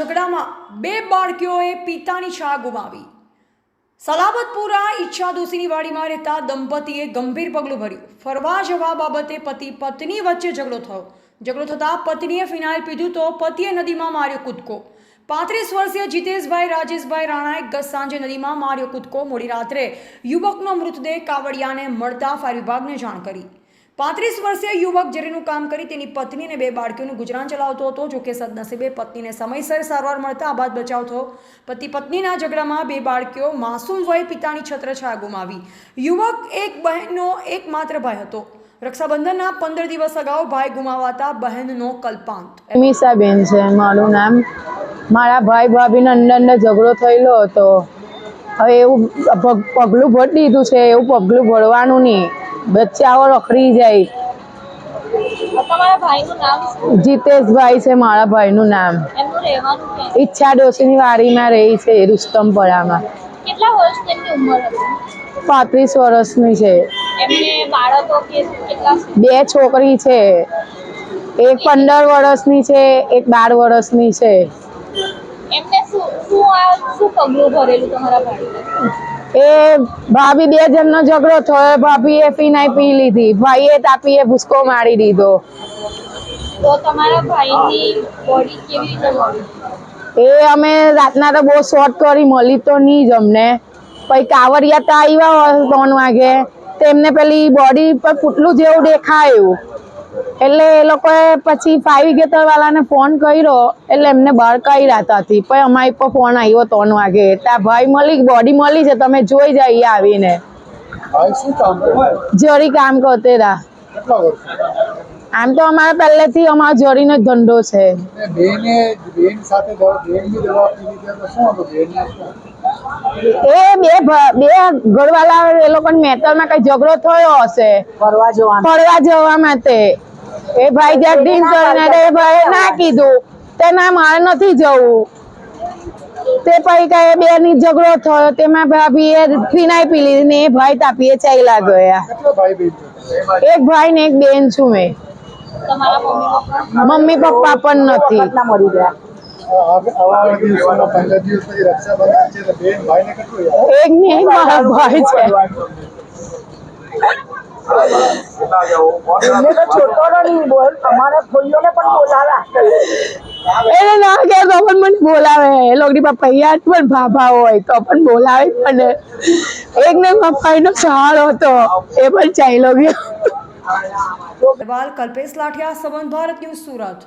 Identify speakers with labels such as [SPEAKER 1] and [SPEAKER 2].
[SPEAKER 1] ઝઘડામાં બે બાળકીઓએ પિતાની છા ગુમાવી. સલાબતપુરા ઈચ્છા દોશીની વાડીમાં રહેતા દંપતીએ ગંભીર પગલું ભર્યું. ફરવા જવા બાબતે પતિ પત્ની વચ્ચે ઝઘડો થયો. ઝઘડો થતાં પત્નીએ ફિનાઇલ પીધું તો પતિએ નદીમાં માર્યો કૂદકો. પાંત્રીસ વર્ષીય જીતેશભાઈ, રાજેશભાઈ રાણાએ ગત સાંજે નદીમાં માર્યો કૂદકો. મોડી રાત્રે યુવકનો મૃતદેહ કાવડિયાને મળતા ફાયર વિભાગને જાણ કરી. પાંત્રીસ વર્ષીય યુવક જેરીનું કામ કરી તેની પત્ની અને બે બાળકીઓનું ગુજરાન ચલાવતો હતો. જોકે સદનસીબે પત્નીને સમયસર સારવાર મળતા આબાદ બચાવ થયો. પતિ પત્નીના ઝઘડામાં બે બાળકીઓ માસૂમ વય પિતાની છત્રછાયા ગુમાવી. યુવક એક બહેનનો એકમાત્ર ભાઈ હતો. રક્ષાબંધનના પંદર દિવસ અગાઉ ભાઈ ગુમાવાતા બહેનનો કલ્પાંત.
[SPEAKER 2] મીસાબેન છે, મારું નામ. મારા ભાઈ ભાભીનો અંદર ઝઘડો થયેલો હતો. હવે એવું પગલું ભરી દીધું છે એવું પગલું ભરવાનું નહીં. બચ્ચાઓ રખડી જાય. જીતેશભાઈ છે મારા ભાઈનું નામ. ઈચ્છા ડોશીની વાડીમાં રહી છે રુસ્તમપરામાં. પાંત્રીસ વર્ષની છે? બે છોકરી છે. એક પંદર વર્ષની છે એક બાર વર્ષની છે.
[SPEAKER 3] એમને શું શું આ શું પગલું ભરેલું તમારા ભાઈને?
[SPEAKER 2] એ ભાભી બે જણનો ઝઘડો થયો ભાભીએ ફીનાઈ પી લીધી. ભાઈએ તાપીએ ભૂસકો મારી દીધો.
[SPEAKER 3] તો તમારા ભાઈની બોડી કેવી રીતે મળી?
[SPEAKER 2] એ અમે રાતના તો બહુ શોર્ટ કરી મળી તો નહીં જ અમને. પછી કાવરિયા તો આવ્યા ત્રણ વાગે. તેમને પેલી બોડી પર પુટલું જેવું દેખાયું. એટલે એ લોકોએ પછી ફાઈવ વાળાને ફોન કર્યો એટલે એમને બહાર કાઢ્યા ત્યાંથી પછી અમારી પર ફોન આવ્યો ત્રણ વાગે. ત્યાં ભાઈ મળી બોડી મળી છે તમે જોઈ જઈએ આવીને.
[SPEAKER 4] ભાઈ કામ કરે
[SPEAKER 2] જરી કામ
[SPEAKER 4] કરતે રા
[SPEAKER 2] આમ તો અમારે પહેલેથી અમારો જરીનો જ ધંધો છે. એ બે બે ઘરવાલા એ લોકોને મેટરમાં કઈ ઝઘડો થયો હશે?
[SPEAKER 5] ફરવા
[SPEAKER 2] જવા માટે. એ ભાઈ જગદીશ કરીને એ ભાઈ ના કીધું. તે ના મારે નથી જવું. તે પછી કઈ બે ની ઝઘડો થયો તેમાં ભાભી એ ફિનાઈ પી લીધી ને એ ભાઈ તાપીએ ચાલ્યા ગયા એક ભાઈ ને એક બેન છું મેં.
[SPEAKER 3] મમ્મી પપ્પા
[SPEAKER 2] પણ નથી.
[SPEAKER 5] મરી ગયા
[SPEAKER 4] તો
[SPEAKER 2] એક ને એક મારા ભાઈ છે.
[SPEAKER 5] એમને તો છોટો નહીં બોલ અમારા પણ બોલાવ્યા
[SPEAKER 2] એને ના કે તો પણ મને બોલાવે. એ લોકોની પણ ભાભા હોય તો પણ બોલાવે પણ એક ને પપ્પાનો સહારો હતો એ પણ ચાલ્યો ગયો.
[SPEAKER 1] કલ્પેશ લાઠિયા સંબંધ ભારત ન્યૂઝ સુરત.